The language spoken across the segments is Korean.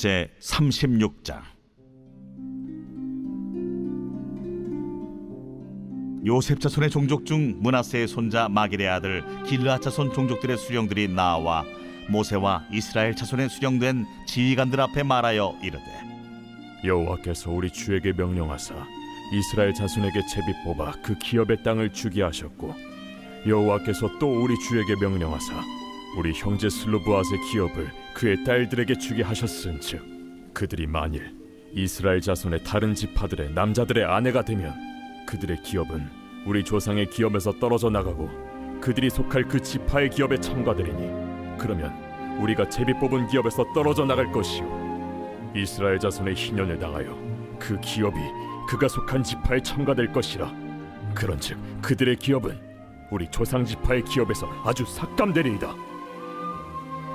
제 36장. 요셉 자손의 종족 중 문하세의 손자 마길의 아들 길르앗 자손 종족들의 수령들이 나와 모세와 이스라엘 자손의 수령된 지휘관들 앞에 말하여 이르되 여호와께서 우리 주에게 명령하사 이스라엘 자손에게 제비 뽑아 그 기업의 땅을 주게 하셨고 여호와께서 또 우리 주에게 명령하사 우리 형제 슬로브앗의 기업을 그의 딸들에게 주게 하셨은즉 그들이 만일 이스라엘 자손의 다른 지파들의 남자들의 아내가 되면 그들의 기업은 우리 조상의 기업에서 떨어져 나가고 그들이 속할 그 지파의 기업에 참가되리니 그러면 우리가 제비 뽑은 기업에서 떨어져 나갈 것이요. 이스라엘 자손의 희년을 당하여 그 기업이 그가 속한 지파에 참가될 것이라. 그런즉 그들의 기업은 우리 조상 지파의 기업에서 아주 삭감되리이다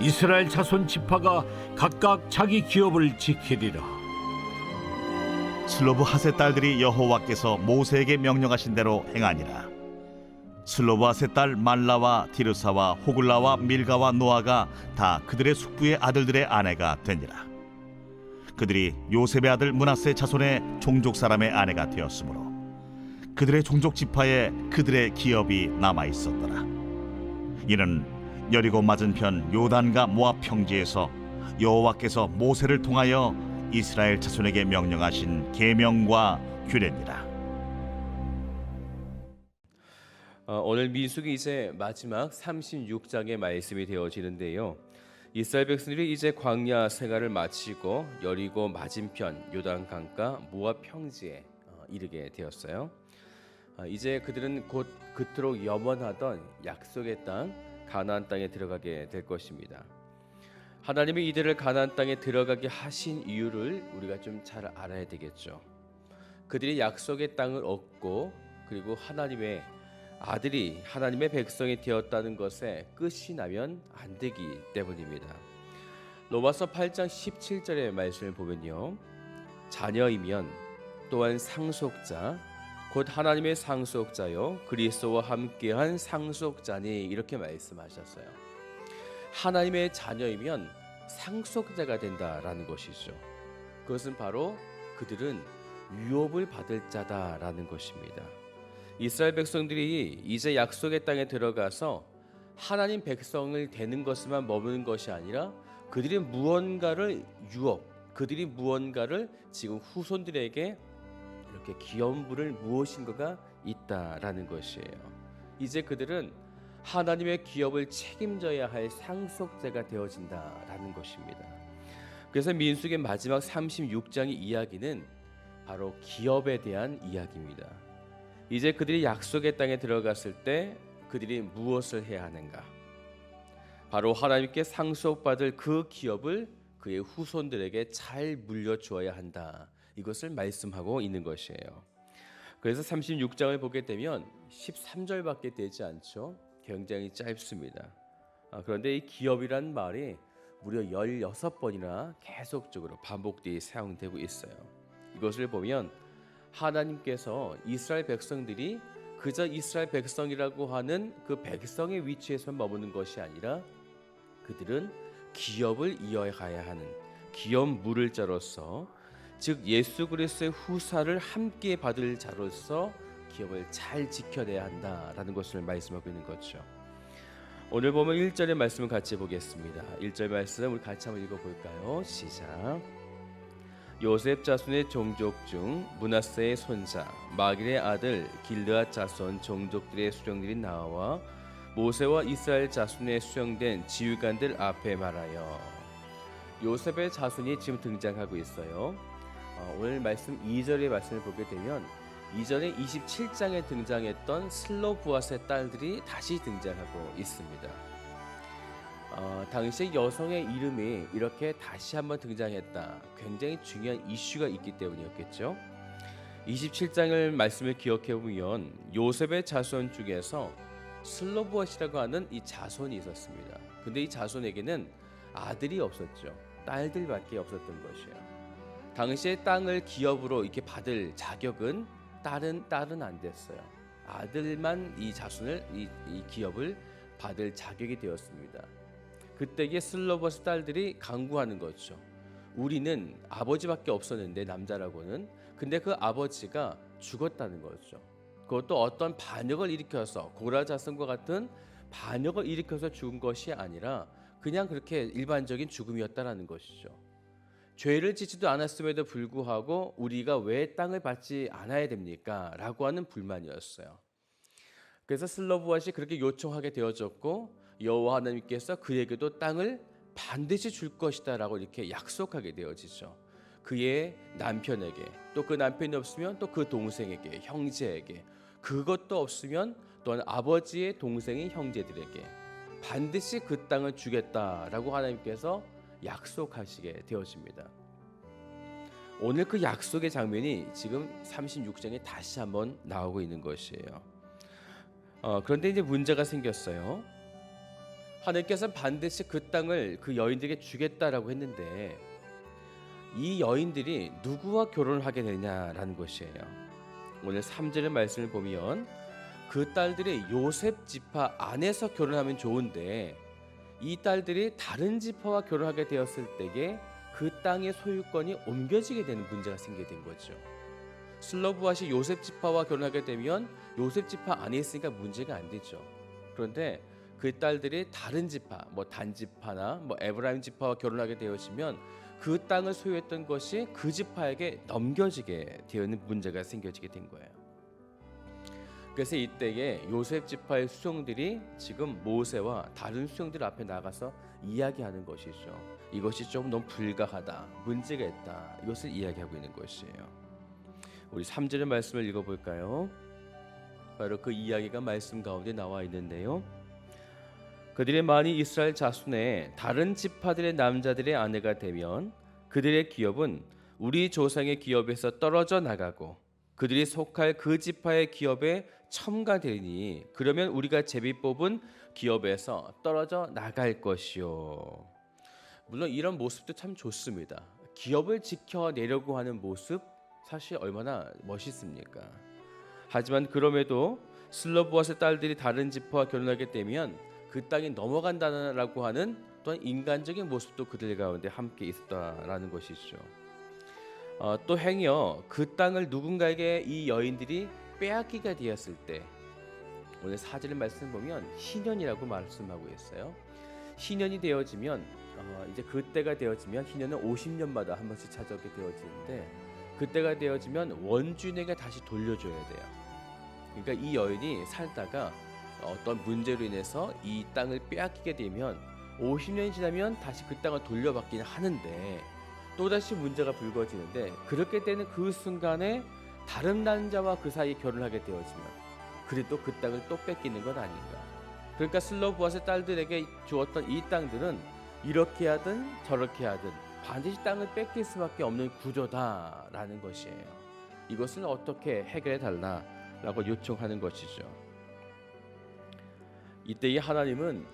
이스라엘 자손 지파가 각각 자기 기업을 지키리라. 슬로브 핫의 딸들이 여호와께서 모세에게 명령하신 대로 행하니라. 슬로브 핫의 딸 말라와 디르사와 호글라와 밀가와 노아가 다 그들의 숙부의 아들들의 아내가 되니라. 그들이 요셉의 아들 문하세 자손의 종족 사람의 아내가 되었으므로 그들의 종족 지파에 그들의 기업이 남아 있었더라. 이는 여리고 맞은편 요단과 모압 평지에서 여호와께서 모세를 통하여 이스라엘 자손에게 명령하신 계명과 규례니라. 어, 오늘 민수기 이제 마지막 36장의 말씀이 되어지는데요. 이스라엘 백성들이 이제 광야 생활을 마치고 여리고 맞은편 요단 강가 모압 평지에 어, 이르게 되었어요. 어, 이제 그들은 곧 그토록 염원하던 약속의 땅 가나안 땅에 들어가게 될 것입니다. 하나님이 이들을 가나안 땅에 들어가게 하신 이유를 우리가 좀 잘 알아야 되겠죠. 그들이 약속의 땅을 얻고 그리고 하나님의 아들이 하나님의 백성이 되었다는 것에 끝이 나면 안 되기 때문입니다. 로마서 8장 17절의 말씀을 보면요. 자녀이면 또한 상속자 곧 하나님의 상속자요 그리스도와 함께한 상속자니 이렇게 말씀하셨어요. 하나님의 자녀이면 상속자가 된다라는 것이죠. 그것은 바로 그들은 유업을 받을 자다라는 것입니다. 이스라엘 백성들이 이제 약속의 땅에 들어가서 하나님 백성을 되는 것만 머무는 것이 아니라 그들이 무언가를 유업, 그들이 무언가를 지금 후손들에게 이렇게 기업물을 무엇인가가 있다라는 것이에요. 이제 그들은 하나님의 기업을 책임져야 할 상속자가 되어진다라는 것입니다. 그래서 민수기 마지막 36장의 이야기는 바로 기업에 대한 이야기입니다. 이제 그들이 약속의 땅에 들어갔을 때 그들이 무엇을 해야 하는가? 바로 하나님께 상속받을 그 기업을 그의 후손들에게 잘 물려주어야 한다. 이것을 말씀하고 있는 것이에요. 그래서 36장을 보게 되면 13절밖에 되지 않죠. 굉장히 짧습니다. 아, 그런데 이 기업이란 말이 무려 16번이나 계속적으로 반복되어 사용되고 있어요. 이것을 보면 하나님께서 이스라엘 백성들이 그저 이스라엘 백성이라고 하는 그 백성의 위치에서 머무는 것이 아니라 그들은 기업을 이어가야 하는 기업 물을 자로서 즉 예수 그리스도의 후사를 함께 받을 자로서 기업을 잘 지켜내야 한다라는 것을 말씀하고 있는 거죠. 오늘 보면 1절의 말씀을 같이 보겠습니다. 1절 말씀 우리 같이 한번 읽어 볼까요? 시작. 요셉 자손의 종족 중 문하세의 손자 마길의 아들 길르앗 자손 종족들의 수령들이 나와 모세와 이스라엘 자손에 수령된 지휘관들 앞에 말하여 요셉의 자손이 지금 등장하고 있어요. 어, 오늘 말씀 2절의 말씀을 보게 되면 이전에 27장에 등장했던 슬로부앗의 딸들이 다시 등장하고 있습니다. 어, 당시 여성의 이름이 이렇게 다시 한번 등장했다. 굉장히 중요한 이슈가 있기 때문이었겠죠. 27장을 말씀을 기억해 보면 요셉의 자손 중에서 슬로부엇이라고 하는 이 자손이 있었습니다. 근데 이 자손에게는 아들이 없었죠. 딸들밖에 없었던 것이에요. 당시에 땅을 기업으로 이렇게 받을 자격은 딸은 딸은 안 됐어요. 아들만 이 자손을 이, 이 기업을 받을 자격이 되었습니다. 그때의 슬로버스 딸들이 강구하는 거죠. 우리는 아버지밖에 없었는데 남자라고는 근데 그 아버지가 죽었다는 거죠. 그것도 어떤 반역을 일으켜서 고라 자손과 같은 반역을 일으켜서 죽은 것이 아니라 그냥 그렇게 일반적인 죽음이었다라는 것이죠. 죄를 짓지도 않았음에도 불구하고 우리가 왜 땅을 받지 않아야 됩니까? 라고 하는 불만이었어요. 그래서 슬로브앗이 그렇게 요청하게 되어졌고 여호와 하나님께서 그에게도 땅을 반드시 줄 것이다라고 이렇게 약속하게 되어지죠. 그의 남편에게 또 그 남편이 없으면 또 그 동생에게 형제에게 그것도 없으면 또한 아버지의 동생인 형제들에게 반드시 그 땅을 주겠다라고 하나님께서 약속하시게 되어집니다. 오늘 그 약속의 장면이 지금 36장에 다시 한번 나오고 있는 것이에요. 어, 그런데 이제 문제가 생겼어요. 하나님께서 반드시 그 땅을 그 여인들에게 주겠다라고 했는데 이 여인들이 누구와 결혼을 하게 되냐라는 것이에요. 오늘 3절의 말씀을 보면 그 딸들이 요셉 지파 안에서 결혼하면 좋은데 이 딸들이 다른 지파와 결혼하게 되었을 때에 그 땅의 소유권이 옮겨지게 되는 문제가 생기게 된 거죠. 슬로브앗이 요셉 지파와 결혼하게 되면 요셉 지파 안에 있으니까 문제가 안 되죠. 그런데 그 딸들이 다른 지파, 뭐 단지파나 뭐 에브라임 지파와 결혼하게 되어지면 그 땅을 소유했던 것이 그 지파에게 넘겨지게 되는 문제가 생겨지게 된 거예요. 그래서 이때에 요셉 지파의 수종들이 지금 모세와 다른 수종들 앞에 나가서 이야기하는 것이죠. 이것이 좀 너무 불가하다, 문제가 있다. 이것을 이야기하고 있는 것이에요. 우리 3절의 말씀을 읽어볼까요? 바로 그 이야기가 말씀 가운데 나와 있는데요. 그들의 많이 이스라엘 자손의 다른 지파들의 남자들의 아내가 되면 그들의 기업은 우리 조상의 기업에서 떨어져 나가고 그들이 속할 그 지파의 기업에 첨가되니 그러면 우리가 제비 뽑은 기업에서 떨어져 나갈 것이요. 물론 이런 모습도 참 좋습니다. 기업을 지켜내려고 하는 모습 사실 얼마나 멋있습니까? 하지만 그럼에도 슬로브앗의 딸들이 다른 지파와 결혼하게 되면 그 땅이 넘어간다라고 하는 또한 인간적인 모습도 그들 가운데 함께 있었다라는 것이죠. 어, 또 행여 그 땅을 누군가에게 이 여인들이 빼앗기게 되었을 때 오늘 사절 말씀 보면 희년이라고 말씀하고 있어요. 희년이 되어지면 어, 이제 그때가 되어지면 희년은 50년마다 한 번씩 찾아오게 되어지는데 그때가 되어지면 원주인에게 다시 돌려줘야 돼요. 그러니까 이 여인이 살다가 어떤 문제로 인해서 이 땅을 빼앗기게 되면 50년이 지나면 다시 그 땅을 돌려받기는 하는데 또다시 문제가 불거지는데 그렇게 되는 그 순간에 다른 남자와 그 사이에 결혼하게 되어지면 그래도 그 땅을 또 뺏기는 건 아닌가. 그러니까 슬로브앗의 딸들에게 주었던 이 땅들은 이렇게 하든 저렇게 하든 반드시 땅을 뺏길 수밖에 없는 구조다라는 것이에요. 이것을 어떻게 해결해 달라라고 요청하는 것이죠. 이때의 하나님은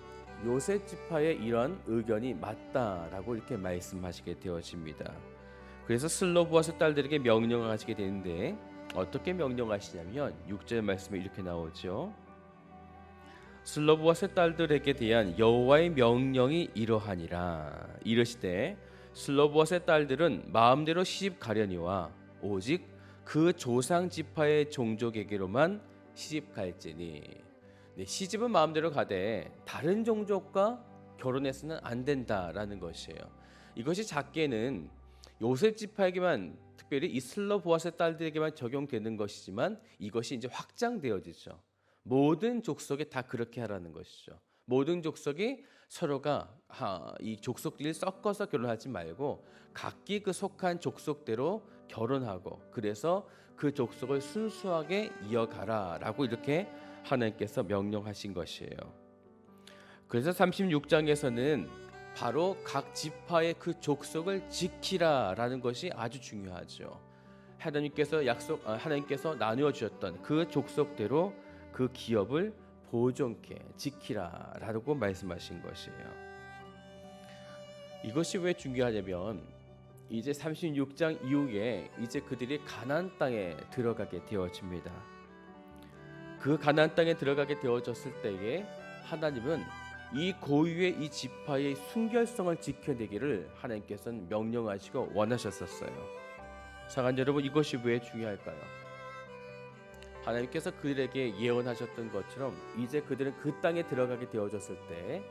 요셉 지파의 이런 의견이 맞다라고 이렇게 말씀하시게 되어집니다. 그래서 슬로브아스 딸들에게 명령을 하시게 되는데 어떻게 명령하시냐면 6절 말씀에 이렇게 나오죠. 슬로브아스 딸들에게 대한 여호와의 명령이 이러하니라 이르시되 슬로브아스의 딸들은 마음대로 시집 가려니와 오직 그 조상 지파의 종족에게로만 시집 갈지니 네, 시집은 마음대로 가되 다른 종족과 결혼해서는 안 된다라는 것이에요. 이것이 작게는 요셉 지파에게만 특별히 이 슬로보아스의 딸들에게만 적용되는 것이지만 이것이 이제 확장되어지죠. 모든 족속에 다 그렇게 하라는 것이죠. 모든 족속이 서로가 하, 이 족속들이 섞어서 결혼하지 말고 각기 그 속한 족속대로 결혼하고 그래서 그 족속을 순수하게 이어가라라고 이렇게 하나님께서 명령하신 것이에요. 그래서 36장에서는 바로 각 지파의 그 족속을 지키라라는 것이 아주 중요하죠. 하나님께서 약속 아, 하나님께서 나누어 주셨던 그 족속대로 그 기업을 보존케 지키라라고 말씀하신 것이에요. 이것이 왜 중요하냐면 이제 36장 이후에 이제 그들이 가나안 땅에 들어가게 되어집니다. 그 가나안 땅에 들어가게 되어졌을 때에 하나님은 이 고유의 이 지파의 순결성을 지켜내기를 하나님께서는 명령하시고 원하셨었어요. 사간 여러분 이것이 왜 중요할까요? 하나님께서 그들에게 예언하셨던 것처럼 이제 그들은 그 땅에 들어가게 되어졌을 때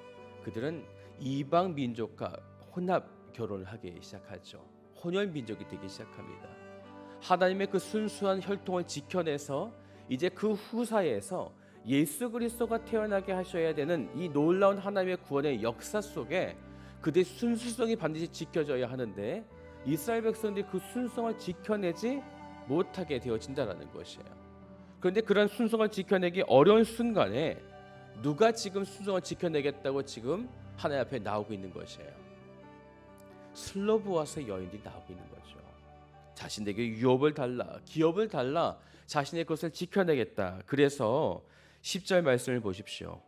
그들은 이방 민족과 혼합 결혼을 하기 시작하죠. 혼혈 민족이 되기 시작합니다. 하나님의 그 순수한 혈통을 지켜내서 이제 그 후사에서 예수 그리스도가 태어나게 하셔야 되는 이 놀라운 하나님의 구원의 역사 속에 그들의 순수성이 반드시 지켜져야 하는데 이스라엘 백성들이 그 순성을 지켜내지 못하게 되어진다라는 것이에요. 그런데 그런 순성을 지켜내기 어려운 순간에 누가 지금 순성을 지켜내겠다고 지금 하나님 앞에 나오고 있는 것이에요. 슬로브와서 여인들이 나오고 있는 거죠. 자신에게 유업을 달라, 기업을 달라, 자신의 것을 지켜내겠다. 그래서 10절 말씀을 보십시오.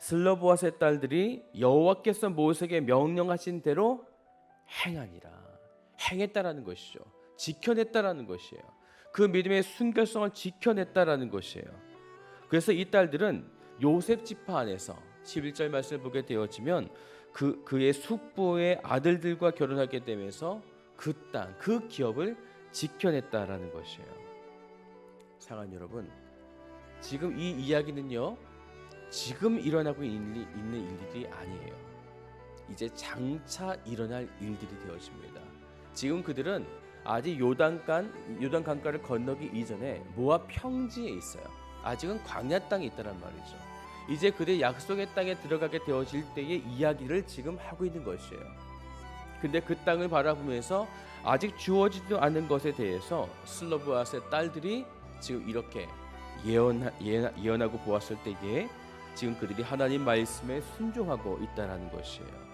슬로브와의 딸들이 여호와께서 모세에게 명령하신 대로 행하니라. 행했다라는 것이죠. 지켜냈다라는 것이에요. 그 믿음의 순결성을 지켜냈다라는 것이에요. 그래서 이 딸들은 요셉 지파 안에서 11절 말씀을 보게 되어지면 그 그의 숙부의 아들들과 결혼하게 되면서 그 땅, 그 기업을 지켜냈다라는 것이에요. 상한 여러분, 지금 이 이야기는요, 지금 일어나고 있는, 있는 일들이 아니에요. 이제 장차 일어날 일들이 되어집니다. 지금 그들은 아직 요단간 요단 강가를 건너기 이전에 모압 평지에 있어요. 아직은 광야 땅에 있다란 말이죠. 이제 그들 약속의 땅에 들어가게 되어질 때의 이야기를 지금 하고 있는 것이에요. 근데 그 땅을 바라보면서 아직 주어지지도 않은 것에 대해서 슬로브아스의 딸들이 지금 이렇게 예언, 예언, 예언 하고 보았을 때에 지금 그들이 하나님 말씀에 순종하고 있다라는 것이에요.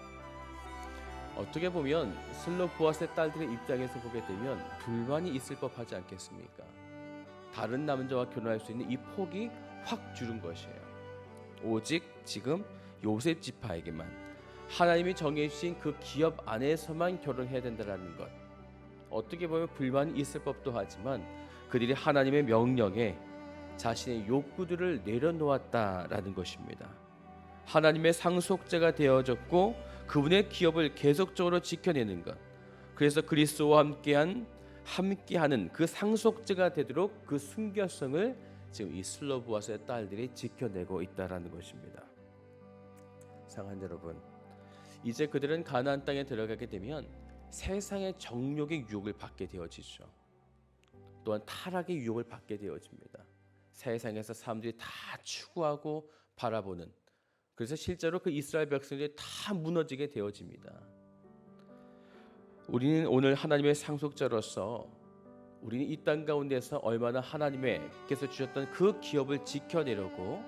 어떻게 보면 슬로보아스의 딸들의 입장에서 보게 되면 불만이 있을 법하지 않겠습니까? 다른 남자와 결혼할 수 있는 이 폭이 확 줄은 것이에요. 오직 지금 요셉 지파에게만 하나님이 정해주신 그 기업 안에서만 결혼해야 된다라는 것. 어떻게 보면 불만이 있을 법도 하지만 그들이 하나님의 명령에 자신의 욕구들을 내려놓았다라는 것입니다. 하나님의 상속자가 되어졌고 그분의 기업을 계속적으로 지켜내는 것. 그래서 그리스도와 함께한 함께하는 그 상속자가 되도록 그 순결성을 지금 이 슬로브와스의 딸들이 지켜내고 있다라는 것입니다. 상한 여러분, 이제 그들은 가나안 땅에 들어가게 되면 세상의 정욕의 유혹을 받게 되어지죠. 또한 타락의 유혹을 받게 되어집니다. 세상에서 사람들이 다 추구하고 바라보는 그래서 실제로 그 이스라엘 백성들이 다 무너지게 되어집니다. 우리는 오늘 하나님의 상속자로서 우리는 이 땅 가운데서 얼마나 하나님께서 주셨던 그 기업을 지켜내려고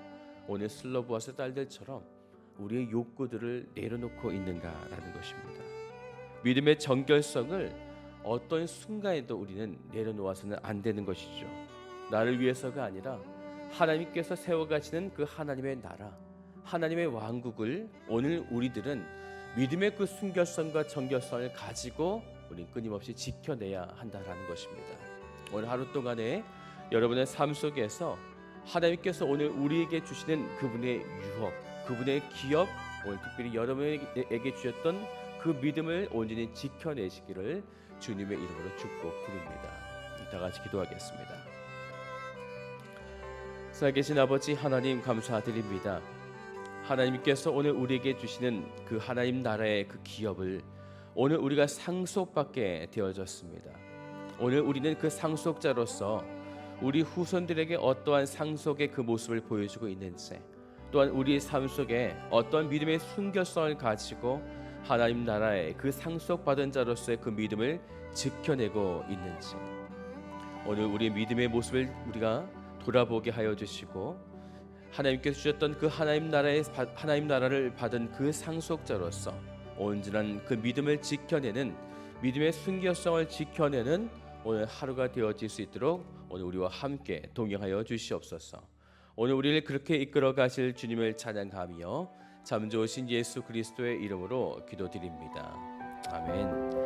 오늘 슬로브와스 딸들처럼 우리의 욕구들을 내려놓고 있는가라는 것입니다. 믿음의 정결성을 어떤 순간에도 우리는 내려놓아서는 안 되는 것이죠. 나를 위해서가 아니라 하나님께서 세워가시는 그 하나님의 나라, 하나님의 왕국을 오늘 우리들은 믿음의 그 순결성과 정결성을 가지고 우리 끊임없이 지켜내야 한다라는 것입니다. 오늘 하루 동안에 여러분의 삶 속에서 하나님께서 오늘 우리에게 주시는 그분의 유업, 그분의 기업, 오늘 특별히 여러분에게 주셨던 그 믿음을 온전히 지켜내시기를 주님의 이름으로 축복드립니다. 다 같이 기도하겠습니다. 살아계신 아버지 하나님 감사드립니다. 하나님께서 오늘 우리에게 주시는 그 하나님 나라의 그 기업을 오늘 우리가 상속받게 되어졌습니다. 오늘 우리는 그 상속자로서 우리 후손들에게 어떠한 상속의 그 모습을 보여주고 있는지 또한 우리의 삶 속에 어떤 믿음의 순결성을 가지고 하나님 나라의 그 상속받은 자로서의 그 믿음을 지켜내고 있는지 오늘 우리의 믿음의 모습을 우리가 돌아보게 하여 주시고 하나님께서 주셨던 그 하나님 나라의 바- 하나님 나라를 받은 그 상속자로서 온전한 그 믿음을 지켜내는 믿음의 순결성을 지켜내는 오늘 하루가 되어질 수 있도록 오늘 우리와 함께 동행하여 주시옵소서. 오늘 우리를 그렇게 이끌어 가실 주님을 찬양하며 참 좋으신 예수 그리스도의 이름으로 기도드립니다. 아멘.